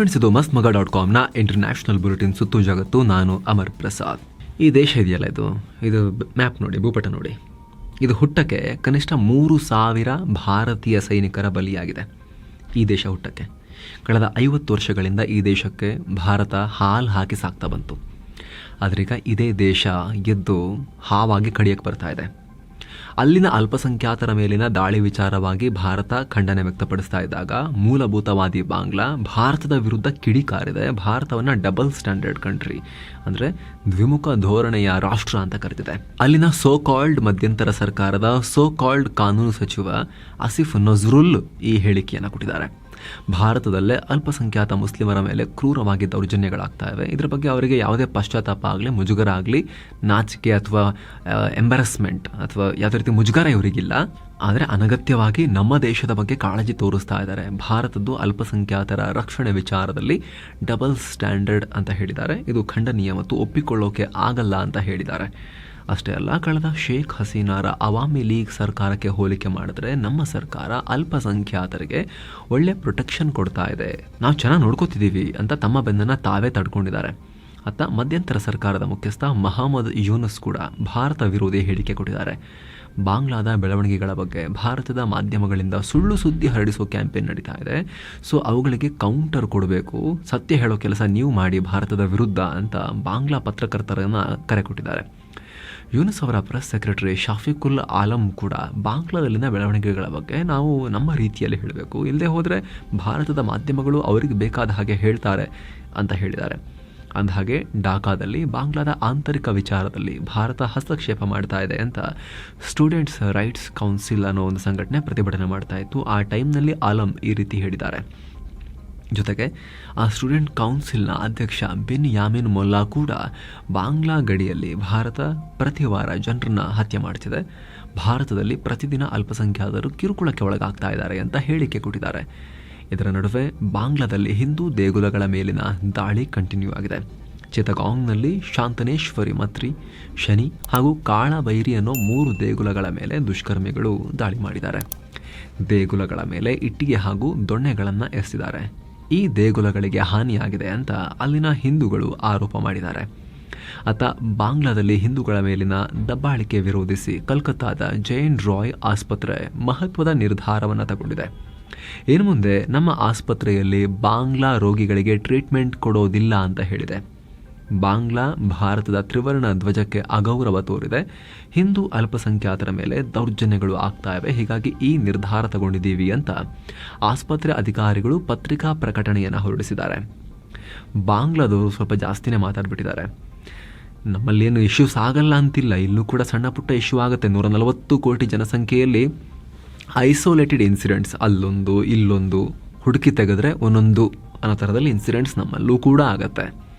Friends ಇದು ಮಸ್ತ್ ಮಗ ಡಾಟ್ ಕಾಮ್ನ ಇಂಟರ್ನ್ಯಾಷನಲ್ ಬುಲೆಟಿನ್ ಸುತ್ತು ಜಗತ್ತು. ನಾನು ಅಮರ್ ಪ್ರಸಾದ್. ಈ ದೇಶ ಇದೆಯಲ್ಲ ಇದು? ಇದು ಮ್ಯಾಪ್ ನೋಡಿ, ಭೂಪಟ ನೋಡಿ. ಇದು ಹುಟ್ಟಕ್ಕೆ ಕನಿಷ್ಠ ಮೂರು ಸಾವಿರ ಭಾರತೀಯ ಸೈನಿಕರ ಬಲಿಯಾಗಿದೆ. ಈ ದೇಶ ಹುಟ್ಟಕ್ಕೆ. ಕಳೆದ ಐವತ್ತು ವರ್ಷಗಳಿಂದ ಈ ದೇಶಕ್ಕೆ ಭಾರತ ಹಾಲು ಹಾಕಿ ಸಾಕ್ತಾ ಬಂತು. ಆದ್ರೀಗ ಇದೇ ದೇಶ ಎದ್ದು ಹಾವಾಗಿ ಕಡಿಯಕ್ಕೆ ಬರ್ತಾ ಇದೆ. ಅಲ್ಲಿನ ಅಲ್ಪಸಂಖ್ಯಾತರ ಮೇಲಿನ ದಾಳಿ ವಿಚಾರವಾಗಿ ಭಾರತ ಖಂಡನೆ ವ್ಯಕ್ತಪಡಿಸ್ತಾ ಇದ್ದಾಗ ಮೂಲಭೂತವಾದಿ ಬಾಂಗ್ಲಾ ಭಾರತದ ವಿರುದ್ಧ ಕಿಡಿಕಾರಿದೆ. ಭಾರತವನ್ನು ಡಬಲ್ ಸ್ಟ್ಯಾಂಡರ್ಡ್ ಕಂಟ್ರಿ ಅಂದರೆ ದ್ವಿಮುಖ ಧೋರಣೆಯ ರಾಷ್ಟ್ರ ಅಂತ ಕರೆದಿದೆ ಅಲ್ಲಿನ ಸೋ ಕಾಲ್ಡ್ ಮಧ್ಯಂತರ ಸರ್ಕಾರದ ಸೋ ಕಾಲ್ಡ್ ಕಾನೂನು ಸಚಿವ ಆಸಿಫ್ ನಜ್ರುಲ್ ಈ ಹೇಳಿಕೆಯನ್ನು ಕೊಟ್ಟಿದ್ದಾರೆ. ಭಾರತದಲ್ಲೇ ಅಲ್ಪಸಂಖ್ಯಾತ ಮುಸ್ಲಿಮರ ಮೇಲೆ ಕ್ರೂರವಾಗಿ ದೌರ್ಜನ್ಯಗಳಾಗ್ತಾ ಇವೆ. ಇದರ ಬಗ್ಗೆ ಅವರಿಗೆ ಯಾವುದೇ ಪಶ್ಚಾತ್ತಾಪ ಆಗಲಿ ಮುಜುಗರ ಆಗಲಿ ನಾಚಿಕೆ ಅಥವಾ ಎಂಬರಸ್ಮೆಂಟ್ ಅಥವಾ ಯಾವುದೇ ರೀತಿ ಮುಜುಗರ ಇವರಿಗಿಲ್ಲ. ಆದರೆ ಅನಗತ್ಯವಾಗಿ ನಮ್ಮ ದೇಶದ ಬಗ್ಗೆ ಕಾಳಜಿ ತೋರಿಸ್ತಾ ಇದ್ದಾರೆ. ಭಾರತದ್ದು ಅಲ್ಪಸಂಖ್ಯಾತರ ರಕ್ಷಣೆ ವಿಚಾರದಲ್ಲಿ ಡಬಲ್ ಸ್ಟ್ಯಾಂಡರ್ಡ್ ಅಂತ ಹೇಳಿದ್ದಾರೆ. ಇದು ಖಂಡನೀಯ ಮತ್ತು ಒಪ್ಪಿಕೊಳ್ಳೋಕೆ ಆಗಲ್ಲ ಅಂತ ಹೇಳಿದ್ದಾರೆ. ಅಷ್ಟೇ ಅಲ್ಲ, ಕಳೆದ ಶೇಖ್ ಹಸೀನಾರ ಅವಾಮಿ ಲೀಗ್ ಸರ್ಕಾರಕ್ಕೆ ಹೋಲಿಕೆ ಮಾಡಿದ್ರೆ ನಮ್ಮ ಸರ್ಕಾರ ಅಲ್ಪಸಂಖ್ಯಾತರಿಗೆ ಒಳ್ಳೆ ಪ್ರೊಟೆಕ್ಷನ್ ಕೊಡ್ತಾ ಇದೆ. ನಾವು ಚೆನ್ನಾಗಿ ನೋಡ್ಕೋತಿದ್ದೀವಿ ಅಂತ ತಮ್ಮ ಬೆನ್ನನ್ನು ತಾವೇ ತಡ್ಕೊಂಡಿದ್ದಾರೆ. ಅತ್ತ ಮಧ್ಯಂತರ ಸರ್ಕಾರದ ಮುಖ್ಯಸ್ಥ ಮಹಮ್ಮದ್ ಯೂನಸ್ ಕೂಡ ಭಾರತ ವಿರೋಧಿ ಹೇಳಿಕೆ ಕೊಟ್ಟಿದ್ದಾರೆ. ಬಾಂಗ್ಲಾದ ಬೆಳವಣಿಗೆಗಳ ಬಗ್ಗೆ ಭಾರತದ ಮಾಧ್ಯಮಗಳಿಂದ ಸುಳ್ಳು ಸುದ್ದಿ ಹರಡಿಸೋ ಕ್ಯಾಂಪೇನ್ ನಡೀತಾ ಇದೆ. ಸೊ ಅವುಗಳಿಗೆ ಕೌಂಟರ್ ಕೊಡಬೇಕು. ಸತ್ಯ ಹೇಳೋ ಕೆಲಸ ನೀವು ಮಾಡಿ ಭಾರತದ ವಿರುದ್ಧ ಅಂತ ಬಾಂಗ್ಲಾ ಪತ್ರಕರ್ತರನ್ನು ಕರೆ ಕೊಟ್ಟಿದ್ದಾರೆ. ಯೂನಿಸ್ ಅವರ ಪ್ರೆಸ್ ಸೆಕ್ರೆಟರಿ ಶಾಫಿಕುಲ್ ಆಲಂ ಕೂಡ ಬಾಂಗ್ಲಾದಲ್ಲಿನ ಬೆಳವಣಿಗೆಗಳ ಬಗ್ಗೆ ನಾವು ನಮ್ಮ ರೀತಿಯಲ್ಲಿ ಹೇಳಬೇಕು. ಇಲ್ಲದೆ ಹೋದರೆ ಭಾರತದ ಮಾಧ್ಯಮಗಳು ಅವರಿಗೆ ಬೇಕಾದ ಹಾಗೆ ಹೇಳ್ತಾರೆ ಅಂತ ಹೇಳಿದ್ದಾರೆ. ಅಂದಹಾಗೆ, ಢಾಕಾದಲ್ಲಿ ಬಾಂಗ್ಲಾದ ಆಂತರಿಕ ವಿಚಾರದಲ್ಲಿ ಭಾರತ ಹಸ್ತಕ್ಷೇಪ ಮಾಡ್ತಾ ಇದೆ ಅಂತ ಸ್ಟೂಡೆಂಟ್ಸ್ ರೈಟ್ಸ್ ಕೌನ್ಸಿಲ್ ಅನ್ನೋ ಒಂದು ಸಂಘಟನೆ ಪ್ರತಿಭಟನೆ ಮಾಡ್ತಾ ಇತ್ತು. ಆ ಟೈಮ್ನಲ್ಲಿ ಆಲಂ ಈ ರೀತಿ ಹೇಳಿದ್ದಾರೆ. ಜೊತೆಗೆ ಆ ಸ್ಟೂಡೆಂಟ್ ಕೌನ್ಸಿಲ್ನ ಅಧ್ಯಕ್ಷ ಬಿನ್ ಯಾಮಿನ್ ಮೊಲ್ಲಾ ಕೂಡ ಬಾಂಗ್ಲಾ ಗಡಿಯಲ್ಲಿ ಭಾರತ ಪ್ರತಿ ವಾರ ಜನರನ್ನ ಹತ್ಯೆ ಮಾಡ್ತಿದೆ. ಭಾರತದಲ್ಲಿ ಪ್ರತಿದಿನ ಅಲ್ಪಸಂಖ್ಯಾತರು ಕಿರುಕುಳಕ್ಕೆ ಒಳಗಾಗ್ತಾ ಇದ್ದಾರೆ ಅಂತ ಹೇಳಿಕೆ ಕೊಟ್ಟಿದ್ದಾರೆ. ಇದರ ನಡುವೆ ಬಾಂಗ್ಲಾದಲ್ಲಿ ಹಿಂದೂ ದೇಗುಲಗಳ ಮೇಲಿನ ದಾಳಿ ಕಂಟಿನ್ಯೂ ಆಗಿದೆ. ಚಿತಗಾಂಗ್ನಲ್ಲಿ ಶಾಂತನೇಶ್ವರಿ ಮತ್ರಿ, ಶನಿ ಹಾಗೂ ಕಾಳಬೈರಿ ಅನ್ನೋ ಮೂರು ದೇಗುಲಗಳ ಮೇಲೆ ದುಷ್ಕರ್ಮಿಗಳು ದಾಳಿ ಮಾಡಿದ್ದಾರೆ. ದೇಗುಲಗಳ ಮೇಲೆ ಇಟ್ಟಿಗೆ ಹಾಗೂ ದೊಣ್ಣೆಗಳನ್ನು ಎಸೆದಿದ್ದಾರೆ ಈ ದೇಗುಲಗಳಿಗೆ ಹಾನಿಯಾಗಿದೆ ಅಂತ ಅಲ್ಲಿನ ಹಿಂದೂಗಳು ಆರೋಪ ಮಾಡಿದ್ದಾರೆ. ಆತ ಬಾಂಗ್ಲಾದಲ್ಲಿ ಹಿಂದೂಗಳ ಮೇಲಿನ ದಬ್ಬಾಳಿಕೆ ವಿರೋಧಿಸಿ ಕಲ್ಕತ್ತಾದ ಜೈನ್ ರಾಯ್ ಆಸ್ಪತ್ರೆ ಮಹತ್ವದ ನಿರ್ಧಾರವನ್ನು ತಗೊಂಡಿದೆ. ಇನ್ನು ಮುಂದೆ ನಮ್ಮ ಆಸ್ಪತ್ರೆಯಲ್ಲಿ ಬಾಂಗ್ಲಾ ರೋಗಿಗಳಿಗೆ ಟ್ರೀಟ್ಮೆಂಟ್ ಕೊಡೋದಿಲ್ಲ ಅಂತ ಹೇಳಿದೆ. ಬಾಂಗ್ಲಾ ಭಾರತದ ತ್ರಿವರ್ಣ ಧ್ವಜಕ್ಕೆ ಅಗೌರವ ತೋರಿದೆ. ಹಿಂದೂ ಅಲ್ಪಸಂಖ್ಯಾತರ ಮೇಲೆ ದೌರ್ಜನ್ಯಗಳು ಆಗ್ತಾ ಇವೆ. ಹೀಗಾಗಿ ಈ ನಿರ್ಧಾರ ತಗೊಂಡಿದ್ದೀವಿ ಅಂತ ಆಸ್ಪತ್ರೆ ಅಧಿಕಾರಿಗಳು ಪತ್ರಿಕಾ ಪ್ರಕಟಣೆಯನ್ನು ಹೊರಡಿಸಿದ್ದಾರೆ. ಬಾಂಗ್ಲಾದವರು ಸ್ವಲ್ಪ ಜಾಸ್ತಿನೇ ಮಾತಾಡ್ಬಿಟ್ಟಿದ್ದಾರೆ. ನಮ್ಮಲ್ಲಿ ಏನು ಇಶ್ಯೂಸ್ ಆಗಲ್ಲ ಅಂತಿಲ್ಲ. ಇಲ್ಲೂ ಕೂಡ ಸಣ್ಣ ಪುಟ್ಟ ಇಶ್ಯೂ ಆಗುತ್ತೆ. ನೂರ ನಲವತ್ತು ಕೋಟಿ ಜನಸಂಖ್ಯೆಯಲ್ಲಿ ಐಸೋಲೇಟೆಡ್ ಇನ್ಸಿಡೆಂಟ್ಸ್ ಅಲ್ಲೊಂದು, ಇಲ್ಲೊಂದು, ಹುಡುಕಿ ತೆಗೆದ್ರೆ ಒಂದೊಂದು ಅನ್ನೋ ಥರದಲ್ಲಿ ಇನ್ಸಿಡೆಂಟ್ಸ್ ನಮ್ಮಲ್ಲೂ ಕೂಡ ಆಗತ್ತೆ.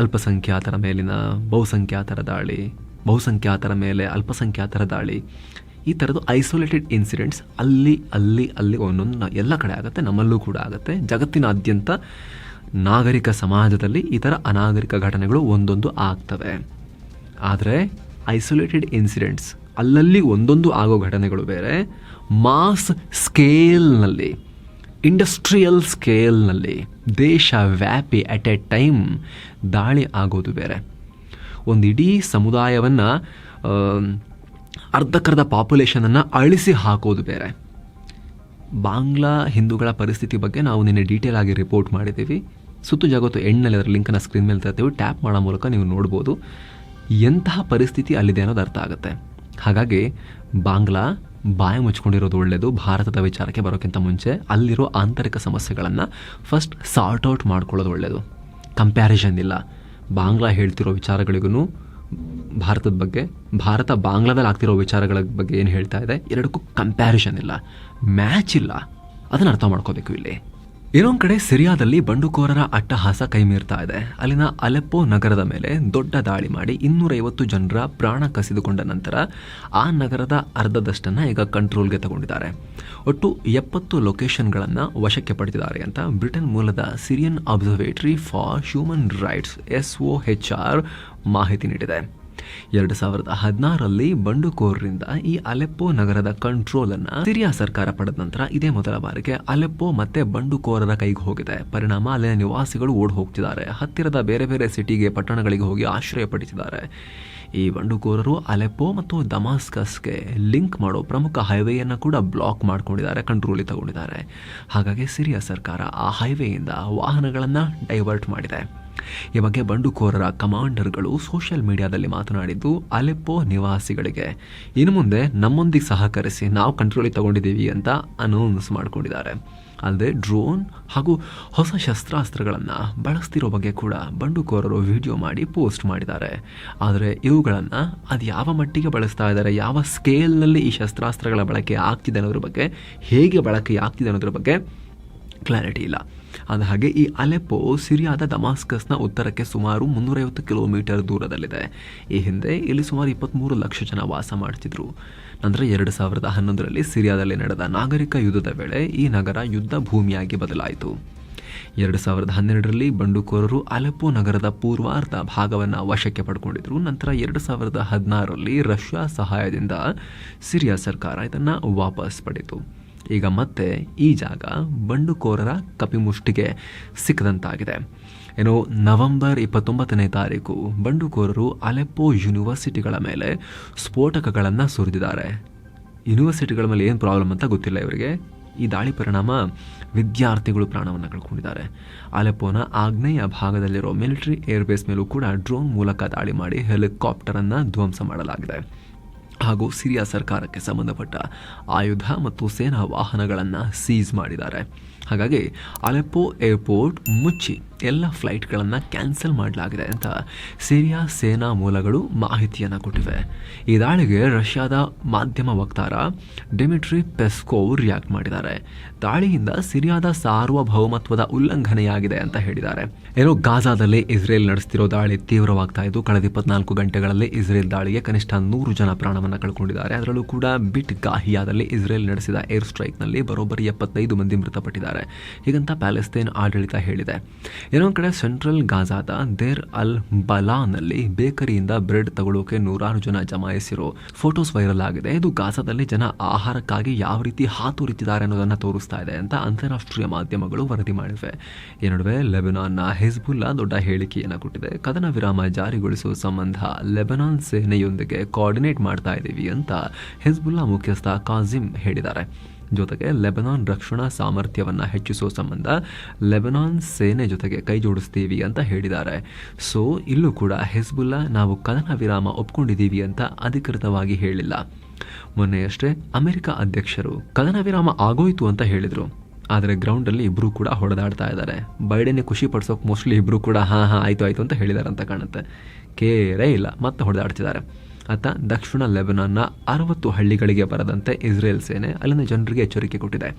ಅಲ್ಪಸಂಖ್ಯಾತರ ಮೇಲಿನ ಬಹುಸಂಖ್ಯಾತರ ದಾಳಿ, ಬಹುಸಂಖ್ಯಾತರ ಮೇಲೆ ಅಲ್ಪಸಂಖ್ಯಾತರ ದಾಳಿ, ಈ ಥರದ್ದು ಐಸೋಲೇಟೆಡ್ ಇನ್ಸಿಡೆಂಟ್ಸ್ ಅಲ್ಲಿ ಅಲ್ಲಿ ಅಲ್ಲಿ ಒಂದೊಂದು ಎಲ್ಲ ಕಡೆ ಆಗುತ್ತೆ, ನಮ್ಮಲ್ಲೂ ಕೂಡ ಆಗುತ್ತೆ. ಜಗತ್ತಿನಾದ್ಯಂತ ನಾಗರಿಕ ಸಮಾಜದಲ್ಲಿ ಈ ಥರ ಅನಾಗರಿಕ ಘಟನೆಗಳು ಒಂದೊಂದು ಆಗ್ತವೆ. ಆದರೆ ಐಸೋಲೇಟೆಡ್ ಇನ್ಸಿಡೆಂಟ್ಸ್ ಅಲ್ಲಲ್ಲಿ ಒಂದೊಂದು ಆಗೋ ಘಟನೆಗಳು ಬೇರೆ. ಮಾಸ್ ಸ್ಕೇಲ್ನಲ್ಲಿ ಇಂಡಸ್ಟ್ರಿಯಲ್ ಸ್ಕೇಲ್ನಲ್ಲಿ ದೇಶ ವ್ಯಾಪಿ ಅಟ್ ಎ ಟೈಮ್ ದಾಳಿ ಆಗೋದು ಬೇರೆ. ಒಂದು ಇಡೀ ಸಮುದಾಯವನ್ನು ಅರ್ಧಕ್ಕರ್ಧ ಪಾಪ್ಯುಲೇಷನನ್ನು ಅಳಿಸಿ ಹಾಕೋದು ಬೇರೆ. ಬಾಂಗ್ಲಾ ಹಿಂದೂಗಳ ಪರಿಸ್ಥಿತಿ ಬಗ್ಗೆ ನಾವು ನಿನ್ನೆ ಡೀಟೇಲ್ ಆಗಿ ರಿಪೋರ್ಟ್ ಮಾಡಿದ್ದೀವಿ. ಸುತ್ತು ಜಗತ್ತು ಎಂಡ್ನಲ್ಲಿ ಅದರ ಲಿಂಕನ್ನು ಸ್ಕ್ರೀನ್ ಮೇಲೆ ತರ್ತೀವಿ. ಟ್ಯಾಪ್ ಮಾಡೋ ಮೂಲಕ ನೀವು ನೋಡ್ಬೋದು. ಎಂತಹ ಪರಿಸ್ಥಿತಿ ಅಲ್ಲಿದೆ ಅನ್ನೋದು ಅರ್ಥ ಆಗುತ್ತೆ. ಹಾಗಾಗಿ ಬಾಂಗ್ಲಾ ಬಾಯಿ ಮುಚ್ಕೊಂಡಿರೋದು ಒಳ್ಳೆಯದು ಭಾರತದ ವಿಚಾರಕ್ಕೆ ಬರೋಕ್ಕಿಂತ ಮುಂಚೆ ಅಲ್ಲಿರೋ ಆಂತರಿಕ ಸಮಸ್ಯೆಗಳನ್ನು ಫಸ್ಟ್ ಸಾರ್ಟ್ ಔಟ್ ಮಾಡ್ಕೊಳ್ಳೋದು ಒಳ್ಳೆಯದು ಕಂಪ್ಯಾರಿಸನ್ ಇಲ್ಲ. ಬಾಂಗ್ಲಾ ಹೇಳ್ತಿರೋ ವಿಚಾರಗಳಿಗೂ ಭಾರತದ ಬಗ್ಗೆ, ಭಾರತ ಬಾಂಗ್ಲಾದಲ್ಲಿ ಆಗ್ತಿರೋ ವಿಚಾರಗಳ ಬಗ್ಗೆ ಏನು ಹೇಳ್ತಾ ಇದೆ? ಎರಡಕ್ಕೂ ಕಂಪ್ಯಾರಿಸನ್ ಇಲ್ಲ. ಮ್ಯಾಚ್ ಇಲ್ಲ. ಅದನ್ನು ಅರ್ಥ ಮಾಡ್ಕೋಬೇಕು ಇಲ್ಲಿ. ಇನ್ನೊಂದು ಕಡೆ ಸಿರಿಯಾದಲ್ಲಿ ಬಂಡುಕೋರರ ಅಟ್ಟಹಾಸ ಕೈಮೀರ್ತಾ ಇದೆ. ಅಲ್ಲಿನ ಅಲೆಪ್ಪೋ ನಗರದ ಮೇಲೆ ದೊಡ್ಡ ದಾಳಿ ಮಾಡಿ ಇನ್ನೂರೈವತ್ತು ಜನರ ಪ್ರಾಣ ಕಸಿದುಕೊಂಡ ನಂತರ ಆ ನಗರದ ಅರ್ಧದಷ್ಟನ್ನು ಈಗ ಕಂಟ್ರೋಲ್ಗೆ ತಗೊಂಡಿದ್ದಾರೆ. ಒಟ್ಟು ಎಪ್ಪತ್ತು ಲೊಕೇಶನ್ಗಳನ್ನು ವಶಕ್ಕೆ ಪಡೆದಿದ್ದಾರೆ ಅಂತ ಬ್ರಿಟನ್ ಮೂಲದ Syrian observatory for human rights S O H R ಮಾಹಿತಿ ನೀಡಿದೆ. ಎರಡು ಸಾವಿರದ ಹದಿನಾರರಲ್ಲಿ ಬಂಡುಕೋರರಿಂದ ಈ ಅಲೆಪ್ಪೋ ನಗರದ ಕಂಟ್ರೋಲ್ ಅನ್ನ ಸಿರಿಯಾ ಸರ್ಕಾರ ಪಡೆದ ನಂತರ ಇದೇ ಮೊದಲ ಬಾರಿಗೆ ಅಲೆಪ್ಪೋ ಮತ್ತೆ ಬಂಡುಕೋರರ ಕೈಗೆ ಹೋಗಿದೆ. ಪರಿಣಾಮ ಅಲ್ಲಿನ ನಿವಾಸಿಗಳು ಓಡ್ ಹೋಗ್ತಿದ್ದಾರೆ ಹತ್ತಿರದ ಬೇರೆ ಬೇರೆ ಸಿಟಿಗೆ ಪಟ್ಟಣಗಳಿಗೆ ಹೋಗಿ ಆಶ್ರಯ ಪಡಿಸಿದ್ದಾರೆ. ಈ ಬಂಡುಕೋರರು ಅಲೆಪ್ಪೋ ಮತ್ತು ದಮಾಸ್ಕಸ್ಗೆ ಲಿಂಕ್ ಮಾಡೋ ಪ್ರಮುಖ ಹೈವೇಯನ್ನು ಕೂಡ ಬ್ಲಾಕ್ ಮಾಡ್ಕೊಂಡಿದ್ದಾರೆ, ಕಂಟ್ರೋಲ್ ತಗೊಂಡಿದ್ದಾರೆ. ಹಾಗಾಗಿ ಸಿರಿಯಾ ಸರ್ಕಾರ ಆ ಹೈವೇಯಿಂದ ವಾಹನಗಳನ್ನು ಡೈವರ್ಟ್ ಮಾಡಿದೆ. ಈ ಬಗ್ಗೆ ಬಂಡುಕೋರರ ಕಮಾಂಡರ್ಗಳು ಸೋಷಿಯಲ್ ಮೀಡಿಯಾದಲ್ಲಿ ಮಾತನಾಡಿದ್ದು, ಅಲೆಪ್ಪೋ ನಿವಾಸಿಗಳಿಗೆ ಇನ್ನು ಮುಂದೆ ನಮ್ಮೊಂದಿಗೆ ಸಹಕರಿಸಿ ನಾವು ಕಂಟ್ರೋಲಿಗೆ ತಗೊಂಡಿದ್ದೀವಿ ಅಂತ ಅನೌನ್ಸ್ ಮಾಡಿಕೊಂಡಿದ್ದಾರೆ. ಅಲ್ಲದೆ ಡ್ರೋನ್ ಹಾಗೂ ಹೊಸ ಶಸ್ತ್ರಾಸ್ತ್ರಗಳನ್ನು ಬಳಸ್ತಿರೋ ಬಗ್ಗೆ ಕೂಡ ಬಂಡುಕೋರರು ವಿಡಿಯೋ ಮಾಡಿ ಪೋಸ್ಟ್ ಮಾಡಿದ್ದಾರೆ. ಆದರೆ ಇವುಗಳನ್ನು ಅದು ಯಾವ ಮಟ್ಟಿಗೆ ಬಳಸ್ತಾ ಇದ್ದಾರೆ, ಯಾವ ಸ್ಕೇಲ್ನಲ್ಲಿ ಈ ಶಸ್ತ್ರಾಸ್ತ್ರಗಳ ಬಳಕೆ ಆಗ್ತಿದೆ ಅನ್ನೋದ್ರ ಬಗ್ಗೆ, ಹೇಗೆ ಬಳಕೆ ಆಗ್ತಿದೆ ಅನ್ನೋದ್ರ ಬಗ್ಗೆ ಕ್ಲಾರಿಟಿ ಇಲ್ಲ. ಹಾಗೆ ಈ ಅಲೆಪೋ ಸಿರಿಯಾದ ದಮಾಸ್ಕಸ್ನ ಉತ್ತರಕ್ಕೆ ಸುಮಾರು ಮುನ್ನೂರೈವತ್ತು ಕಿಲೋಮೀಟರ್ ದೂರದಲ್ಲಿದೆ. ಈ ಹಿಂದೆ ಇಲ್ಲಿ ಸುಮಾರು ಇಪ್ಪತ್ತ್ಮೂರು ಲಕ್ಷ ಜನ ವಾಸ ಮಾಡ್ತಿದ್ರು. ನಂತರ ಎರಡು ಸಾವಿರದ ಹನ್ನೊಂದರಲ್ಲಿ ಸಿರಿಯಾದಲ್ಲಿ ನಡೆದ ನಾಗರಿಕ ಯುದ್ಧದ ವೇಳೆ ಈ ನಗರ ಯುದ್ಧ ಭೂಮಿಯಾಗಿ ಬದಲಾಯಿತು. ಎರಡು ಸಾವಿರದ ಹನ್ನೆರಡರಲ್ಲಿ ಬಂಡುಕೋರರು ಅಲೆಪ್ಪೋ ನಗರದ ಪೂರ್ವಾರ್ಧ ಭಾಗವನ್ನು ವಶಕ್ಕೆ ಪಡ್ಕೊಂಡಿದ್ರು. ನಂತರ ಎರಡು ಸಾವಿರದ ಹದಿನಾರರಲ್ಲಿ ರಷ್ಯಾ ಸಹಾಯದಿಂದ ಸಿರಿಯಾ ಸರ್ಕಾರ ಇದನ್ನು ವಾಪಸ್ ಪಡೆಯಿತು. ಈಗ ಮತ್ತೆ ಈ ಜಾಗ ಬಂಡುಕೋರರ ಕಪಿಮುಷ್ಟಿಗೆ ಸಿಕ್ಕದಂತಾಗಿದೆ. ಏನು ನವೆಂಬರ್ ಇಪ್ಪತ್ತೊಂಬತ್ತನೇ ತಾರೀಕು ಬಂಡುಕೋರರು ಅಲೆಪ್ಪೋ ಯೂನಿವರ್ಸಿಟಿಗಳ ಮೇಲೆ ಸ್ಫೋಟಕಗಳನ್ನು ಸುರಿದಿದ್ದಾರೆ. ಯೂನಿವರ್ಸಿಟಿಗಳ ಮೇಲೆ ಏನು ಪ್ರಾಬ್ಲಮ್ ಅಂತ ಗೊತ್ತಿಲ್ಲ ಇವರಿಗೆ. ಈ ದಾಳಿ ಪರಿಣಾಮ ವಿದ್ಯಾರ್ಥಿಗಳು ಪ್ರಾಣವನ್ನು ಕಳ್ಕೊಂಡಿದ್ದಾರೆ. ಅಲೆಪ್ಪೋನ ಆಗ್ನೇಯ ಭಾಗದಲ್ಲಿರೋ ಮಿಲಿಟರಿ ಏರ್ಬೇಸ್ ಮೇಲೂ ಕೂಡ ಡ್ರೋನ್ ಮೂಲಕ ದಾಳಿ ಮಾಡಿ ಹೆಲಿಕಾಪ್ಟರನ್ನು ಧ್ವಂಸ ಮಾಡಲಾಗಿದೆ. ಹಾಗೂ ಸಿರಿಯಾ ಸರ್ಕಾರಕ್ಕೆ ಸಂಬಂಧಪಟ್ಟ ಆಯುಧ ಮತ್ತು ಸೇನಾ ವಾಹನಗಳನ್ನು ಸೀಸ್ ಮಾಡಿದ್ದಾರೆ. ಹಾಗಾಗಿ ಅಲೆಪ್ಪೋ ಏರ್ಪೋರ್ಟ್ ಮುಚ್ಚಿ. ಎಲ್ಲ ಫ್ಲೈಟ್ಗಳನ್ನು ಕ್ಯಾನ್ಸಲ್ ಮಾಡಲಾಗಿದೆ ಅಂತ ಸಿರಿಯಾ ಸೇನಾ ಮೂಲಗಳು ಮಾಹಿತಿಯನ್ನು ಕೊಟ್ಟಿವೆ. ಈ ದಾಳಿಗೆ ರಷ್ಯಾದ ಮಾಧ್ಯಮ ವಕ್ತಾರ ಡಿಮಿಟ್ರಿ ಪೆಸ್ಕೋವ್ ರಿಯಾಕ್ಟ್ ಮಾಡಿದ್ದಾರೆ. ದಾಳಿಯಿಂದ ಸಿರಿಯಾದ ಸಾರ್ವಭೌಮತ್ವದ ಉಲ್ಲಂಘನೆಯಾಗಿದೆ ಅಂತ ಹೇಳಿದ್ದಾರೆ. ಏನೋ ಗಾಜಾದಲ್ಲಿ ಇಸ್ರೇಲ್ ನಡೆಸ್ತಿರೋ ದಾಳಿ ತೀವ್ರವಾಗ್ತಾ ಇದ್ದು, ಕಳೆದ ಇಪ್ಪತ್ನಾಲ್ಕು ಗಂಟೆಗಳಲ್ಲಿ ಇಸ್ರೇಲ್ ದಾಳಿಗೆ ಕನಿಷ್ಠ ನೂರು ಜನ ಪ್ರಾಣವನ್ನು ಕಳ್ಕೊಂಡಿದ್ದಾರೆ. ಅದರಲ್ಲೂ ಕೂಡ ಬಿಟ್ ಗಾಹಿಯಾದಲ್ಲಿ ಇಸ್ರೇಲ್ ನಡೆಸಿದ ಏರ್ ಸ್ಟ್ರೈಕ್ನಲ್ಲಿ ಬರೋಬ್ಬರಿ ಎಪ್ಪತ್ತೈದು ಮಂದಿ ಮೃತಪಟ್ಟಿದ್ದಾರೆ. ಹೀಗಂತ ಪ್ಯಾಲೆಸ್ತೇನ್ ಆಡಳಿತ ಹೇಳಿದೆ. ಇನ್ನೊಂದು ಕಡೆ ಸೆಂಟ್ರಲ್ ಗಾಜಾದ ದೇರ್ ಅಲ್ ಬಲಾನಲ್ಲಿ ಬೇಕರಿಯಿಂದ ಬ್ರೆಡ್ ತಗೊಳ್ಳೋಕೆ ನೂರಾರು ಜನ ಜಮಾಯಿಸಿರೋ ಫೋಟೋಸ್ ವೈರಲ್ ಆಗಿದೆ. ಇದು ಗಾಜಾದಲ್ಲಿ ಜನ ಆಹಾರಕ್ಕಾಗಿ ಯಾವ ರೀತಿ ಹಾತೊರಿತಿದ್ದಾರೆ ಅನ್ನೋದನ್ನು ತೋರಿಸ್ತಾ ಇದೆ ಅಂತ ಅಂತಾರಾಷ್ಟ್ರೀಯ ಮಾಧ್ಯಮಗಳು ವರದಿ ಮಾಡಿವೆ. ಈ ನಡುವೆ ಲೆಬನಾನ್ನ ಹಿಜ್ಬುಲ್ಲಾ ದೊಡ್ಡ ಹೇಳಿಕೆಯನ್ನು ಕೊಟ್ಟಿದೆ. ಕದನ ವಿರಾಮ ಜಾರಿಗೊಳಿಸುವ ಸಂಬಂಧ ಲೆಬನಾನ್ ಸೇನೆಯೊಂದಿಗೆ ಕೋಆರ್ಡಿನೇಟ್ ಮಾಡ್ತಾ ಇದ್ದೀವಿ ಅಂತ ಹಿಜ್ಬುಲ್ಲಾ ಮುಖ್ಯಸ್ಥ ಕಾಜಿಮ್ ಹೇಳಿದ್ದಾರೆ. ಜೊತೆಗೆ ಲೆಬನಾನ್ ರಕ್ಷಣಾ ಸಾಮರ್ಥ್ಯವನ್ನು ಹೆಚ್ಚಿಸುವ ಸಂಬಂಧ ಲೆಬನಾನ್ ಸೇನೆ ಜೊತೆಗೆ ಕೈ ಜೋಡಿಸ್ತೀವಿ ಅಂತ ಹೇಳಿದ್ದಾರೆ. ಸೊ, ಇಲ್ಲೂ ಕೂಡ ಹೆಸ್ಬುಲ್ಲಾ ನಾವು ಕದನ ವಿರಾಮ ಒಪ್ಕೊಂಡಿದ್ದೀವಿ ಅಂತ ಅಧಿಕೃತವಾಗಿ ಹೇಳಿಲ್ಲ. ಮೊನ್ನೆಯಷ್ಟೇ ಅಮೆರಿಕ ಅಧ್ಯಕ್ಷರು ಕದನ ವಿರಾಮ ಆಗೋಯ್ತು ಅಂತ ಹೇಳಿದರು. ಆದರೆ ಗ್ರೌಂಡಲ್ಲಿ ಇಬ್ಬರು ಕೂಡ ಹೊಡೆದಾಡ್ತಾ ಇದ್ದಾರೆ. ಬೈಡನ್ನೇ ಖುಷಿ ಪಡಿಸೋಕೆ ಮೋಸ್ಟ್ಲಿ ಇಬ್ಬರು ಕೂಡ ಹಾಂ ಹಾಂ ಆಯಿತು ಆಯಿತು ಅಂತ ಹೇಳಿದ್ದಾರೆ ಅಂತ ಕಾಣುತ್ತೆ. ಕೇರೇ ಇಲ್ಲ, ಮತ್ತೆ ಹೊಡೆದಾಡ್ತಿದ್ದಾರೆ. ಅತ್ತ ದಕ್ಷಿಣ ಲೆಬನಾನ್ನ ಅರವತ್ತು ಹಳ್ಳಿಗಳಿಗೆ ಬರದಂತೆ ಇಸ್ರೇಲ್ ಸೇನೆ ಅಲ್ಲಿನ ಜನರಿಗೆ ಎಚ್ಚರಿಕೆ ಕೊಟ್ಟಿದೆ.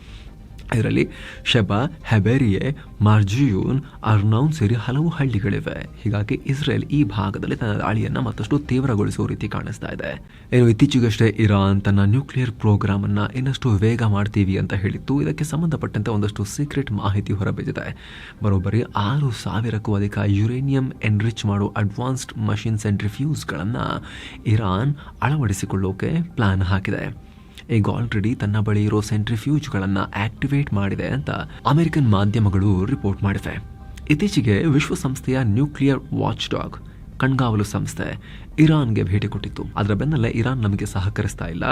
ಇದರಲ್ಲಿ ಶೆಬಾ, ಹೆಬೆರಿಯೆ, ಮಾರ್ಜಿಯೂನ್, ಅರ್ನೌನ್ ಸೇರಿ ಹಲವು ಹಳ್ಳಿಗಳಿವೆ. ಹೀಗಾಗಿ ಇಸ್ರೇಲ್ ಈ ಭಾಗದಲ್ಲಿ ತನ್ನ ದಾಳಿಯನ್ನು ಮತ್ತಷ್ಟು ತೀವ್ರಗೊಳಿಸುವ ರೀತಿ ಕಾಣಿಸ್ತಾ ಇದೆ. ಏನು ಇತ್ತೀಚೆಗಷ್ಟೇ ಇರಾನ್ ತನ್ನ ನ್ಯೂಕ್ಲಿಯರ್ ಪ್ರೋಗ್ರಾಮ್ ಅನ್ನ ಇನ್ನಷ್ಟು ವೇಗ ಮಾಡ್ತೀವಿ ಅಂತ ಹೇಳಿತ್ತು. ಇದಕ್ಕೆ ಸಂಬಂಧಪಟ್ಟಂತೆ ಒಂದಷ್ಟು ಸೀಕ್ರೆಟ್ ಮಾಹಿತಿ ಹೊರಬಿದ್ದಿದೆ. ಬರೋಬ್ಬರಿ ಆರು ಸಾವಿರಕ್ಕೂ ಅಧಿಕ ಯುರೇನಿಯಂ ಎನ್ರಿಚ್ ಮಾಡೋ ಅಡ್ವಾನ್ಸ್ಡ್ ಮಷಿನ್ ಸೆಂಟ್ರಿಫ್ಯೂಸ್ಗಳನ್ನು ಇರಾನ್ ಅಳವಡಿಸಿಕೊಳ್ಳೋಕೆ ಪ್ಲಾನ್ ಹಾಕಿದೆ. ಈಗ ಆಲ್ರೆಡಿ ತನ್ನ ಬಳಿ ಇರೋ ಸೆಂಟ್ರಿಫ್ಯೂಜ್ಗಳನ್ನು ಆಕ್ಟಿವೇಟ್ ಮಾಡಿದೆ ಅಂತ ಅಮೆರಿಕನ್ ಮಾಧ್ಯಮಗಳು ರಿಪೋರ್ಟ್ ಮಾಡಿವೆ. ಇತ್ತೀಚೆಗೆ ವಿಶ್ವಸಂಸ್ಥೆಯ ನ್ಯೂಕ್ಲಿಯರ್ ವಾಚ್ ಡಾಗ್ ಕಣ್ಗಾವಲು ಸಂಸ್ಥೆ, ಇರಾನ್ಗೆ ಭೇಟಿ ಕೊಟ್ಟಿತ್ತು. ಅದರ ಬೆನ್ನಲ್ಲೇ ಇರಾನ್ ನಮಗೆ ಸಹಕರಿಸ್ತಾ ಇಲ್ಲ.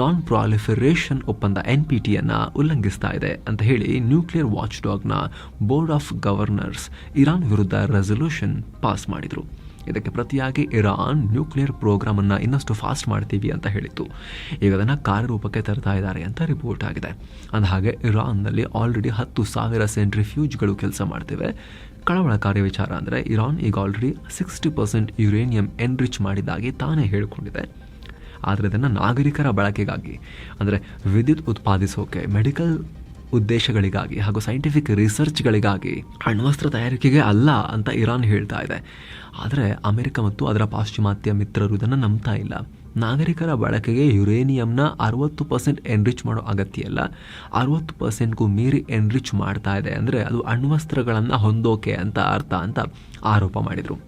ನಾನ್ ಪ್ರಾಲಿಫರೇಷನ್ ಒಪ್ಪಂದ ಎನ್ ಪಿ ಟಿಯನ್ನು ಉಲ್ಲಂಘಿಸ್ತಾ ಇದೆ ಅಂತ ಹೇಳಿ ನ್ಯೂಕ್ಲಿಯರ್ ವಾಚ್ ಡಾಗ್ನ ಬೋರ್ಡ್ ಆಫ್ ಗವರ್ನರ್ಸ್ ಇರಾನ್ ವಿರುದ್ಧ ರೆಸಲ್ಯೂಷನ್ ಪಾಸ್ ಮಾಡಿದರು. ಇದಕ್ಕೆ ಪ್ರತಿಯಾಗಿ ಇರಾನ್ ನ್ಯೂಕ್ಲಿಯರ್ ಪ್ರೋಗ್ರಾಮ್ ಅನ್ನು ಇನ್ನಷ್ಟು ಫಾಸ್ಟ್ ಮಾಡ್ತೀವಿ ಅಂತ ಹೇಳಿತ್ತು. ಈಗ ಅದನ್ನು ಕಾರ್ಯರೂಪಕ್ಕೆ ತರ್ತಾ ಇದ್ದಾರೆ ಅಂತ ರಿಪೋರ್ಟ್ ಆಗಿದೆ. ಅಂದ ಹಾಗೆ ಇರಾನ್ನಲ್ಲಿ ಆಲ್ರೆಡಿ ಹತ್ತು ಸಾವಿರ ಸೆಂಟ್ರಿಫ್ಯೂಜ್ಗಳು ಕೆಲಸ ಮಾಡ್ತಿವೆ. ಕಳವಳಕಾರಿ ವಿಚಾರ ಅಂದರೆ ಇರಾನ್ ಈಗ already sixty percent uranium enrich ಮಾಡಿದಾಗಿ ತಾನೇ ಹೇಳಿಕೊಂಡಿದೆ. ಆದರೆ ಇದನ್ನು ನಾಗರಿಕರ ಬಳಕೆಗಾಗಿ, ಅಂದರೆ ವಿದ್ಯುತ್ ಉತ್ಪಾದಿಸೋಕೆ ಮೆಡಿಕಲ್ ಉದ್ದೇಶಗಳಿಗಾಗಿ ಹಾಗೂ ಸೈಂಟಿಫಿಕ್ ರಿಸರ್ಚ್ಗಳಿಗಾಗಿ ಅಣ್ವಸ್ತ್ರ ತಯಾರಿಕೆಗೆ ಅಲ್ಲ ಅಂತ ಇರಾನ್ ಹೇಳ್ತಾ ಇದೆ. ಆದರೆ ಅಮೆರಿಕ ಮತ್ತು ಅದರ ಪಾಶ್ಚಿಮಾತ್ಯ ಮಿತ್ರರು ಇದನ್ನು ನಂಬ್ತಾ ಇಲ್ಲ. ನಾಗರಿಕರ ಬಳಕೆಗೆ ಯುರೇನಿಯಂನ ಅರವತ್ತು ಪರ್ಸೆಂಟ್ ಎನ್ರಿಚ್ ಮಾಡೋ ಅಗತ್ಯ ಇಲ್ಲ. ಅರವತ್ತು ಪರ್ಸೆಂಟ್ಗೂ ಮೀರಿ ಎನ್ರಿಚ್ ಮಾಡ್ತಾ ಇದೆ ಅಂದರೆ ಅದು ಅಣ್ವಸ್ತ್ರಗಳನ್ನು ಹೊಂದೋಕೆ ಅಂತ ಅರ್ಥ ಅಂತ ಆರೋಪ ಮಾಡಿದರು.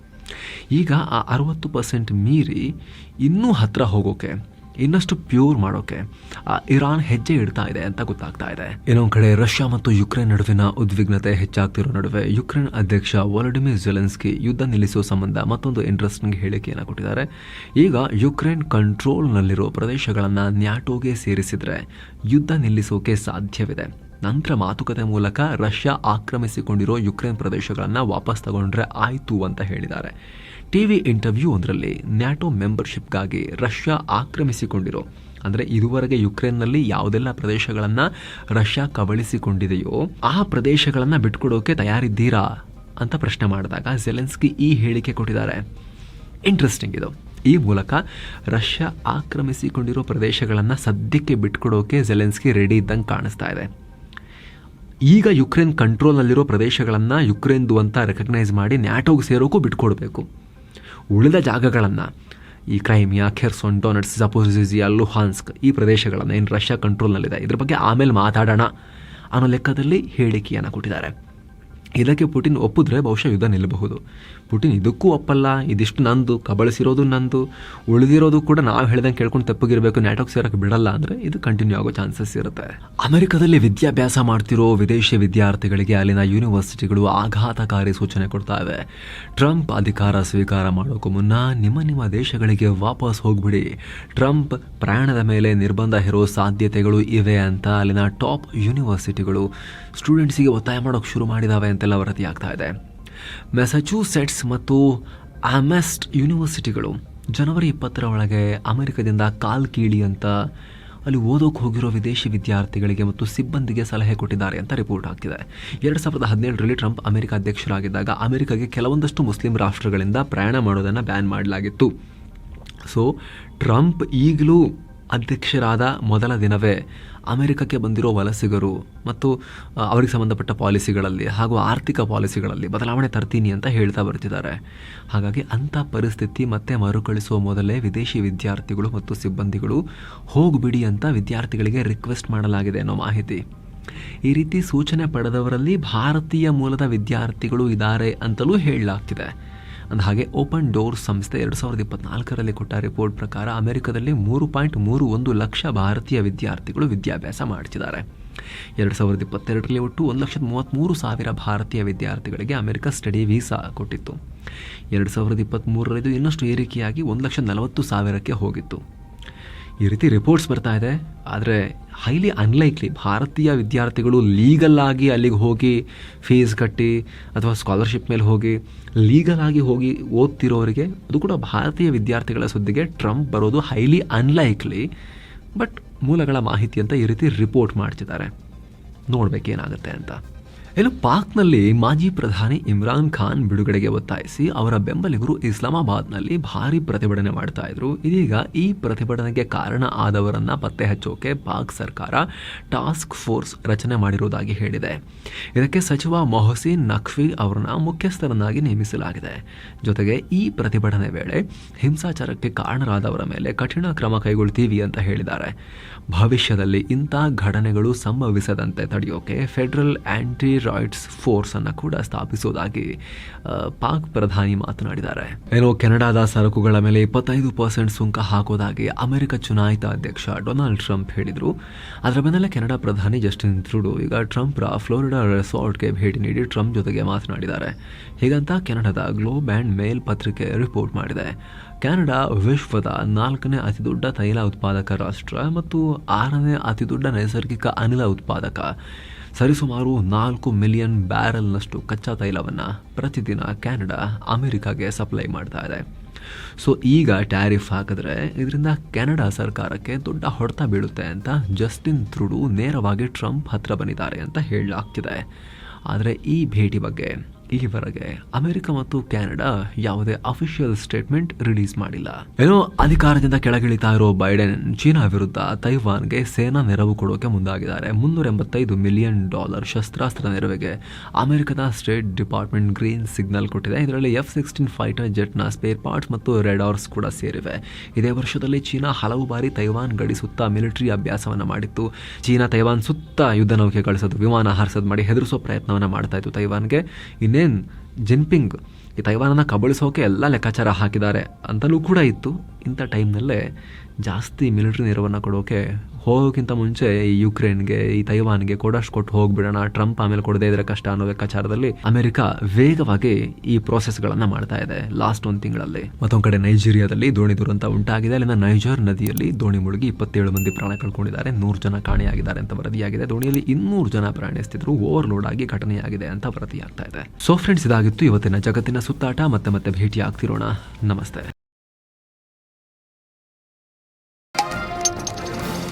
ಈಗ ಆ ಅರವತ್ತು ಪರ್ಸೆಂಟ್ ಮೀರಿ ಇನ್ನೂ ಹತ್ತಿರ ಹೋಗೋಕೆ ಇನ್ನಷ್ಟು ಪ್ಯೂರ್ ಮಾಡೋಕೆ, ಆ, ಇರಾನ್ ಹೆಜ್ಜೆ ಇಡ್ತಾ ಇದೆ ಅಂತ ಗೊತ್ತಾಗ್ತಾ ಇದೆ. ಇನ್ನೊಂದು ಕಡೆ ರಷ್ಯಾ ಮತ್ತು ಯುಕ್ರೇನ್ ನಡುವಿನ ಉದ್ವಿಗ್ನತೆ ಹೆಚ್ಚಾಗ್ತಿರೋ ನಡುವೆ ಯುಕ್ರೇನ್ ಅಧ್ಯಕ್ಷ ವಾಲಡಿಮಿರ್ ಜೆಲೆನ್ಸ್ಕಿ ಯುದ್ಧ ನಿಲ್ಲಿಸುವ ಸಂಬಂಧ ಮತ್ತೊಂದು ಇಂಟ್ರೆಸ್ಟಿಂಗ್ ಹೇಳಿಕೆಯನ್ನು ಕೊಟ್ಟಿದ್ದಾರೆ. ಈಗ ಯುಕ್ರೇನ್ ಕಂಟ್ರೋಲ್ನಲ್ಲಿರೋ ಪ್ರದೇಶಗಳನ್ನು ನ್ಯಾಟೋಗೆ ಸೇರಿಸಿದರೆ ಯುದ್ಧ ನಿಲ್ಲಿಸೋಕೆ ಸಾಧ್ಯವಿದೆ. ನಂತರ ಮಾತುಕತೆ ಮೂಲಕ ರಷ್ಯಾ ಆಕ್ರಮಿಸಿಕೊಂಡಿರೋ ಯುಕ್ರೇನ್ ಪ್ರದೇಶಗಳನ್ನು ವಾಪಸ್ ತಗೊಂಡ್ರೆ ಆಯಿತು ಅಂತ ಹೇಳಿದ್ದಾರೆ. ಟಿವಿ ಇಂಟರ್ವ್ಯೂ ಒಂದರಲ್ಲಿ ನ್ಯಾಟೋ ಮೆಂಬರ್ಶಿಪ್ಗಾಗಿ ರಷ್ಯಾ ಆಕ್ರಮಿಸಿಕೊಂಡಿರೋ, ಅಂದರೆ ಇದುವರೆಗೆ ಯುಕ್ರೇನ್ನಲ್ಲಿ ಯಾವುದೆಲ್ಲ ಪ್ರದೇಶಗಳನ್ನು ರಷ್ಯಾ ಕಬಳಿಸಿಕೊಂಡಿದೆಯೋ, ಆ ಪ್ರದೇಶಗಳನ್ನು ಬಿಟ್ಕೊಡೋಕೆ ತಯಾರಿದ್ದೀರಾ ಅಂತ ಪ್ರಶ್ನೆ ಮಾಡಿದಾಗ ಜೆಲೆನ್ಸ್ಕಿ ಈ ಹೇಳಿಕೆ ಕೊಟ್ಟಿದ್ದಾರೆ. ಇಂಟ್ರೆಸ್ಟಿಂಗ್ ಇದು. ಈ ಮೂಲಕ ರಷ್ಯಾ ಆಕ್ರಮಿಸಿಕೊಂಡಿರೋ ಪ್ರದೇಶಗಳನ್ನು ಸದ್ಯಕ್ಕೆ ಬಿಟ್ಕೊಡೋಕೆ ಜೆಲೆನ್ಸ್ಕಿ ರೆಡಿ ಇದ್ದಂಗೆ ಕಾಣಿಸ್ತಾ ಇದೆ. ಈಗ ಯುಕ್ರೇನ್ ಕಂಟ್ರೋಲ್ನಲ್ಲಿರೋ ಪ್ರದೇಶಗಳನ್ನು ಯುಕ್ರೇನ್ದು ಅಂತ ರೆಕಗ್ನೈಸ್ ಮಾಡಿ ನ್ಯಾಟೋಗೆ ಸೇರೋಕ್ಕೂ ಬಿಟ್ಕೊಡ್ಬೇಕು. ಉಳಿದ ಜಾಗಗಳನ್ನು ಈ ಕ್ರೈಮಿಯಾ, ಖೆರ್ಸೊನ್, ಡೊನೆಟ್ಸ್ ಜಪೋಸಿಯಾ ಲುಹಾನ್ಸ್ಕ್ ಈ ಪ್ರದೇಶಗಳನ್ನು ಏನು ರಷ್ಯಾ ಕಂಟ್ರೋಲ್ನಲ್ಲಿದೆ ಇದ್ರ ಬಗ್ಗೆ ಆಮೇಲೆ ಮಾತಾಡೋಣ ಅನ್ನೋ ಲೆಕ್ಕದಲ್ಲಿ ಹೇಳಿಕೆಯನ್ನು ಕೊಟ್ಟಿದ್ದಾರೆ. ಇದಕ್ಕೆ ಪುಟಿನ್ ಒಪ್ಪಿದ್ರೆ ಬಹುಶಃ ಯುದ್ಧ ನಿಲ್ಲಬಹುದು. ಪುಟಿನ್, ಇದಕ್ಕೂ ಒಪ್ಪಲ್ಲ, ಇದಿಷ್ಟು ನಂದು, ಕಬಳಿಸಿರೋದು ನಂದು, ಉಳಿದಿರೋದು ಕೂಡ ನಾವು ಹೇಳ್ದಂಗೆ ಕೇಳ್ಕೊಂಡು ತಪ್ಪಗಿರಬೇಕು ನ್ಯಾಟೋಕ್ ಸೇರಕ್ಕೆ ಬಿಡಲ್ಲ ಅಂದರೆ ಇದು ಕಂಟಿನ್ಯೂ ಆಗೋ ಚಾನ್ಸಸ್ ಇರುತ್ತೆ. ಅಮೆರಿಕದಲ್ಲಿ ವಿದ್ಯಾಭ್ಯಾಸ ಮಾಡ್ತಿರೋ ವಿದೇಶಿ ವಿದ್ಯಾರ್ಥಿಗಳಿಗೆ ಅಲ್ಲಿನ ಯೂನಿವರ್ಸಿಟಿಗಳು ಆಘಾತಕಾರಿ ಸೂಚನೆ ಕೊಡ್ತಾ ಇವೆ. ಟ್ರಂಪ್ ಅಧಿಕಾರ ಸ್ವೀಕಾರ ಮಾಡೋಕ್ಕೂ ಮುನ್ನ ನಿಮ್ಮ ನಿಮ್ಮ ದೇಶಗಳಿಗೆ ವಾಪಸ್ ಹೋಗ್ಬಿಡಿ. ಟ್ರಂಪ್ ಪ್ರಯಾಣದ ಮೇಲೆ ನಿರ್ಬಂಧ ಹೇರೋ ಸಾಧ್ಯತೆಗಳು ಇವೆ ಅಂತ ಅಲ್ಲಿನ ಟಾಪ್ ಯೂನಿವರ್ಸಿಟಿಗಳು ಸ್ಟೂಡೆಂಟ್ಸಿಗೆ ಒತ್ತಾಯ ಮಾಡೋಕ್ಕೆ ಶುರು ಮಾಡಿದಾವೆ ಅಂತೆಲ್ಲ ವರದಿ ಆಗ್ತಾ ಇದೆ. ಮೆಸಚೂಸೆಟ್ಸ್ ಮತ್ತು ಆಮೆಸ್ಟ್ ಯೂನಿವರ್ಸಿಟಿಗಳು ಜನವರಿ ಇಪ್ಪತ್ತರ ಒಳಗೆ ಅಮೆರಿಕದಿಂದ ಕಾಲ್ ಕೀಳಿ ಅಂತ ಅಲ್ಲಿ ಓದೋಕೆ ಹೋಗಿರೋ ವಿದೇಶಿ ವಿದ್ಯಾರ್ಥಿಗಳಿಗೆ ಮತ್ತು ಸಿಬ್ಬಂದಿಗೆ ಸಲಹೆ ಕೊಟ್ಟಿದ್ದಾರೆ ಅಂತ ರಿಪೋರ್ಟ್ ಆಗ್ತಿದೆ ಎರಡು ಸಾವಿರದ ಹದಿನೇಳರಲ್ಲಿ ಟ್ರಂಪ್ ಅಮೆರಿಕ ಅಧ್ಯಕ್ಷರಾಗಿದ್ದಾಗ ಅಮೆರಿಕಗೆ ಕೆಲವೊಂದಷ್ಟು ಮುಸ್ಲಿಂ ರಾಷ್ಟ್ರಗಳಿಂದ ಪ್ರಯಾಣ ಮಾಡೋದನ್ನು ಬ್ಯಾನ್ ಮಾಡಲಾಗಿತ್ತು. ಸೊ ಟ್ರಂಪ್ ಈಗಲೂ ಅಧ್ಯಕ್ಷರಾದ ಮೊದಲ ದಿನವೇ ಅಮೆರಿಕಕ್ಕೆ ಬಂದಿರೋ ವಲಸಿಗರು ಮತ್ತು ಅವರಿಗೆ ಸಂಬಂಧಪಟ್ಟ ಪಾಲಿಸಿಗಳಲ್ಲಿ ಹಾಗೂ ಆರ್ಥಿಕ ಪಾಲಿಸಿಗಳಲ್ಲಿ ಬದಲಾವಣೆ ತರ್ತೀನಿ ಅಂತ ಹೇಳ್ತಾ ಬರ್ತಿದ್ದಾರೆ. ಹಾಗಾಗಿ ಅಂಥ ಪರಿಸ್ಥಿತಿ ಮತ್ತೆ ಮರುಕಳಿಸುವ ಮೊದಲೇ ವಿದೇಶಿ ವಿದ್ಯಾರ್ಥಿಗಳು ಮತ್ತು ಸಿಬ್ಬಂದಿಗಳು ಹೋಗ್ಬಿಡಿ ಅಂತ ವಿದ್ಯಾರ್ಥಿಗಳಿಗೆ ರಿಕ್ವೆಸ್ಟ್ ಮಾಡಲಾಗಿದೆ ಅನ್ನೋ ಮಾಹಿತಿ. ಈ ರೀತಿ ಸೂಚನೆ ಪಡೆದವರಲ್ಲಿ ಭಾರತೀಯ ಮೂಲದ ವಿದ್ಯಾರ್ಥಿಗಳು ಇದ್ದಾರೆ ಅಂತಲೂ ಹೇಳಲಾಗ್ತಿದೆ. ಅಂದ ಹಾಗೆ ಓಪನ್ ಡೋರ್ ಸಂಸ್ಥೆ ಎರಡು ಸಾವಿರದ ಇಪ್ಪತ್ನಾಲ್ಕರಲ್ಲಿ ಕೊಟ್ಟ ರಿಪೋರ್ಟ್ ಪ್ರಕಾರ ಅಮೆರಿಕದಲ್ಲಿ ಮೂರು ಪಾಯಿಂಟ್ ಮೂರು ಒಂದು ಲಕ್ಷ ಭಾರತೀಯ ವಿದ್ಯಾರ್ಥಿಗಳು ವಿದ್ಯಾಭ್ಯಾಸ ಮಾಡಿಸಿದ್ದಾರೆ ಎರಡು ಸಾವಿರದ ಇಪ್ಪತ್ತೆರಡರಲ್ಲಿ ಒಟ್ಟು ಒಂದು ಲಕ್ಷದ ಮೂವತ್ತ್ಮೂರು ಸಾವಿರ ಭಾರತೀಯ ವಿದ್ಯಾರ್ಥಿಗಳಿಗೆ ಅಮೆರಿಕ ಸ್ಟಡಿ ವೀಸಾ ಕೊಟ್ಟಿತ್ತು. ಎರಡು ಸಾವಿರದ ಇಪ್ಪತ್ತ್ಮೂರರದು ಇನ್ನಷ್ಟು ಏರಿಕೆಯಾಗಿ ಒಂದು ಲಕ್ಷ ನಲವತ್ತು ಸಾವಿರಕ್ಕೆ ಹೋಗಿತ್ತು. ಈ ರೀತಿ ರಿಪೋರ್ಟ್ಸ್ ಬರ್ತಾ ಇದೆ. ಆದರೆ ಹೈಲಿ ಅನ್ಲೈಕ್ಲಿ ಭಾರತೀಯ ವಿದ್ಯಾರ್ಥಿಗಳು ಲೀಗಲ್ ಆಗಿ ಅಲ್ಲಿಗೆ ಹೋಗಿ ಫೀಸ್ ಕಟ್ಟಿ ಅಥವಾ ಸ್ಕಾಲರ್ಶಿಪ್ ಮೇಲೆ ಹೋಗಿ ಲೀಗಲ್ ಆಗಿ ಹೋಗಿ ಓದ್ತಿರೋರಿಗೆ ಅದು ಕೂಡ ಭಾರತೀಯ ವಿದ್ಯಾರ್ಥಿಗಳ ಸುದ್ದಿಗೆ ಟ್ರಂಪ್ ಬರೋದು ಹೈಲಿ ಅನ್ಲೈಕ್ಲಿ ಬಟ್ ಮೂಲಗಳ ಮಾಹಿತಿ ಅಂತ ಈ ರೀತಿ ರಿಪೋರ್ಟ್ ಮಾಡ್ತಿದ್ದಾರೆ. ನೋಡಬೇಕೇನಾಗುತ್ತೆ ಅಂತ. ಇನ್ನು ಪಾಕ್ನಲ್ಲಿ ಮಾಜಿ ಪ್ರಧಾನಿ ಇಮ್ರಾನ್ ಖಾನ್ ಬಿಡುಗಡೆಗೆ ಒತ್ತಾಯಿಸಿ ಅವರ ಬೆಂಬಲಿಗರು ಇಸ್ಲಾಮಾಬಾದ್ನಲ್ಲಿ ಭಾರಿ ಪ್ರತಿಭಟನೆ ಮಾಡ್ತಾ ಇದ್ರು. ಇದೀಗ ಈ ಪ್ರತಿಭಟನೆಗೆ ಕಾರಣ ಆದವರನ್ನ ಪತ್ತೆ ಹಚ್ಚೋಕೆ ಪಾಕ್ ಸರ್ಕಾರ ಟಾಸ್ಕ್ ಫೋರ್ಸ್ ರಚನೆ ಮಾಡಿರುವುದಾಗಿ ಹೇಳಿದೆ. ಇದಕ್ಕೆ ಸಚಿವ ಮೊಹಸಿನ್ ನಖ್ವಿ ಅವರನ್ನ ಮುಖ್ಯಸ್ಥರನ್ನಾಗಿ ನೇಮಿಸಲಾಗಿದೆ. ಜೊತೆಗೆ ಈ ಪ್ರತಿಭಟನೆ ವೇಳೆ ಹಿಂಸಾಚಾರಕ್ಕೆ ಕಾರಣರಾದವರ ಮೇಲೆ ಕಠಿಣ ಕ್ರಮ ಕೈಗೊಳ್ತೀವಿ ಅಂತ ಹೇಳಿದ್ದಾರೆ. ಭವಿಷ್ಯದಲ್ಲಿ ಇಂಥ ಘಟನೆಗಳು ಸಂಭವಿಸದಂತೆ ತಡೆಯೋಕೆ ಫೆಡರಲ್ ಆಂಟಿ ರಾಯ್ಡ್ಸ್ ಫೋರ್ಸ್ ಅನ್ನು ಕೂಡ ಸ್ಥಾಪಿಸೋದಾಗಿ ಪಾಕ್ ಪ್ರಧಾನಿ ಮಾತನಾಡಿದ್ದಾರೆ. ಏನೋ ಕೆನಡಾದ ಸರಕುಗಳ ಮೇಲೆ ಇಪ್ಪತ್ತೈದು ಪರ್ಸೆಂಟ್ ಸುಂಕ ಹಾಕೋದಾಗಿ ಅಮೆರಿಕ ಚುನಾಯಿತ ಅಧ್ಯಕ್ಷ ಡೊನಾಲ್ಡ್ ಟ್ರಂಪ್ ಹೇಳಿದರು. ಅದರ ಬೆನ್ನಲ್ಲೇ ಕೆನಡಾ ಪ್ರಧಾನಿ ಜಸ್ಟಿನ್ ತ್ರುಡು ಈಗ ಟ್ರಂಪ್ರ ಫ್ಲೋರಿಡಾ ರೆಸಾರ್ಟ್ಗೆ ಭೇಟಿ ನೀಡಿ ಟ್ರಂಪ್ ಜೊತೆಗೆ ಮಾತನಾಡಿದ್ದಾರೆ. ಹೀಗಂತ ಕೆನಡಾದ ಗ್ಲೋಬ್ ಆ್ಯಂಡ್ ಮೇಲ್ ಪತ್ರಿಕೆ ರಿಪೋರ್ಟ್ ಮಾಡಿದೆ. ಕೆನಡಾ ವಿಶ್ವದ ನಾಲ್ಕನೇ ಅತಿದೊಡ್ಡ ತೈಲ ಉತ್ಪಾದಕ ರಾಷ್ಟ್ರ ಮತ್ತು ಆರನೇ ಅತಿದೊಡ್ಡ ನೈಸರ್ಗಿಕ ಅನಿಲ ಉತ್ಪಾದಕ. ಸರಿಸುಮಾರು ನಾಲ್ಕು ಮಿಲಿಯನ್ ಬ್ಯಾರೆಲ್ನಷ್ಟು ಕಚ್ಚಾ ತೈಲವನ್ನು ಪ್ರತಿದಿನ ಕೆನಡಾ ಅಮೆರಿಕಾಗೆ ಸಪ್ಲೈ ಮಾಡ್ತಾ ಇದೆ. ಸೊ, ಈಗ ಟ್ಯಾರಿಫ್ ಹಾಕಿದ್ರೆ ಇದರಿಂದ ಕೆನಡಾ ಸರ್ಕಾರಕ್ಕೆ ದೊಡ್ಡ ಹೊಡೆತ ಬೀಳುತ್ತೆ ಅಂತ ಜಸ್ಟಿನ್ ತ್ರುಡು ನೇರವಾಗಿ ಟ್ರಂಪ್ ಹತ್ರ ಬಂದಿದ್ದಾರೆ ಅಂತ ಹೇಳಲಾಗ್ತಿದೆ. ಆದರೆ ಈ ಭೇಟಿ ಬಗ್ಗೆ ಈವರೆಗೆ ಅಮೆರಿಕ ಮತ್ತು ಕೆನಡಾ ಯಾವುದೇ ಅಫಿಷಿಯಲ್ ಸ್ಟೇಟ್ಮೆಂಟ್ ರಿಲೀಸ್ ಮಾಡಿಲ್ಲ. ಏನೋ ಅಧಿಕಾರದಿಂದ ಕೆಳಗಿಳಿತಾ ಇರೋ ಬೈಡೆನ್ ಚೀನಾ ವಿರುದ್ಧ ತೈವಾನ್ಗೆ ಸೇನಾ ನೆರವು ಕೊಡೋಕೆ ಮುಂದಾಗಿದ್ದಾರೆ. ಮುನ್ನೂರ ಎಂಬತ್ತೈದು ಮಿಲಿಯನ್ ಡಾಲರ್ ಶಸ್ತ್ರಾಸ್ತ್ರ ನೆರವಿಗೆ ಅಮೆರಿಕದ ಸ್ಟೇಟ್ ಡಿಪಾರ್ಟ್ಮೆಂಟ್ ಗ್ರೀನ್ ಸಿಗ್ನಲ್ ಕೊಟ್ಟಿದೆ. ಇದರಲ್ಲಿ ಎಫ್ ಸಿಕ್ಸ್ಟೀನ್ ಫೈಟರ್ ಜೆಟ್ನ ಸ್ಪೇರ್ ಪಾರ್ಟ್ಸ್ ಮತ್ತು ರೆಡಾರ್ಸ್ ಕೂಡ ಸೇರಿವೆ. ಇದೇ ವರ್ಷದಲ್ಲಿ ಚೀನಾ ಹಲವು ಬಾರಿ ತೈವಾನ್ ಗಡಿ ಸುತ್ತ ಮಿಲಿಟರಿ ಅಭ್ಯಾಸವನ್ನು ಮಾಡಿತ್ತು. ಚೀನಾ ತೈವಾನ್ ಸುತ್ತ ಯುದ್ಧ ನೌಕೆ ಕಳಿಸೋದು ವಿಮಾನ ಹಾರಿಸೋದು ಮಾಡಿ ಹೆದರಿಸೋ ಪ್ರಯತ್ನವನ್ನು ಮಾಡ್ತಾ ಇತ್ತು. ತೈವಾನ್ಗೆ ಇನ್ನೇನು ಜಿನ್ಪಿಂಗ್. ಈ ತೈವಾನನ್ನು ಕಬಳಿಸೋಕೆ ಎಲ್ಲ ಲೆಕ್ಕಾಚಾರ ಹಾಕಿದ್ದಾರೆ ಅಂತಲೂ ಕೂಡ ಇತ್ತು ಇಂಥ ಟೈಮ್ನಲ್ಲೇ. ಜಾಸ್ತಿ ಮಿಲಿಟ್ರಿ ನೆರವನ್ನು ಕೊಡೋಕೆ ಹೋಗೋಕ್ಕಿಂತ ಮುಂಚೆ ಈ ಯುಕ್ರೇನ್ಗೆ, ಈ ತೈವಾನ್ಗೆ ಕೊಡಷ್ಟು ಕೊಟ್ಟು ಹೋಗ್ಬಿಡೋಣ, ಟ್ರಂಪ್ ಆಮೇಲೆ ಕೊಡದೇ ಇದ್ರೆ ಕಷ್ಟ ಅನ್ನೋ ಲೆಕ್ಕಾಚಾರದಲ್ಲಿ ಅಮೆರಿಕ ವೇಗವಾಗಿ ಈ ಪ್ರೋಸೆಸ್ಗಳನ್ನು ಮಾಡ್ತಾ ಇದೆ ಲಾಸ್ಟ್ ಒಂದು ತಿಂಗಳಲ್ಲಿ. ಮತ್ತೊಂದು ಕಡೆ ನೈಜೀರಿಯಾದಲ್ಲಿ ದೋಣಿ ದುರಂತ ಉಂಟಾಗಿದೆ. ಅಲ್ಲಿನ ನೈಜರ್ ನದಿಯಲ್ಲಿ ದೋಣಿ ಮುಳುಗಿ ಇಪ್ಪತ್ತೇಳು ಮಂದಿ ಪ್ರಾಣ ಕಳ್ಕೊಂಡಿದ್ದಾರೆ. ನೂರು ಜನ ಕಾಣೆಯಾಗಿದ್ದಾರೆ ಅಂತ ವರದಿಯಾಗಿದೆ. ದೋಣಿಯಲ್ಲಿ ಇನ್ನೂರು ಜನ ಪ್ರಯಾಣಿಸ್ತಿದ್ರು. ಓವರ್ಲೋಡ್ ಆಗಿ ಘಟನೆಯಾಗಿದೆ ಅಂತ ವರದಿಯಾಗ್ತಾ ಇದೆ. ಸೊ ಫ್ರೆಂಡ್ಸ್ ಇದಾಗಿತ್ತು ಇವತ್ತಿನ ಜಗತ್ತಿನ ಸುತ್ತಾಟ. ಮತ್ತೆ ಮತ್ತೆ ಭೇಟಿ ಆಗ್ತಿರೋಣ ನಮಸ್ತೆ.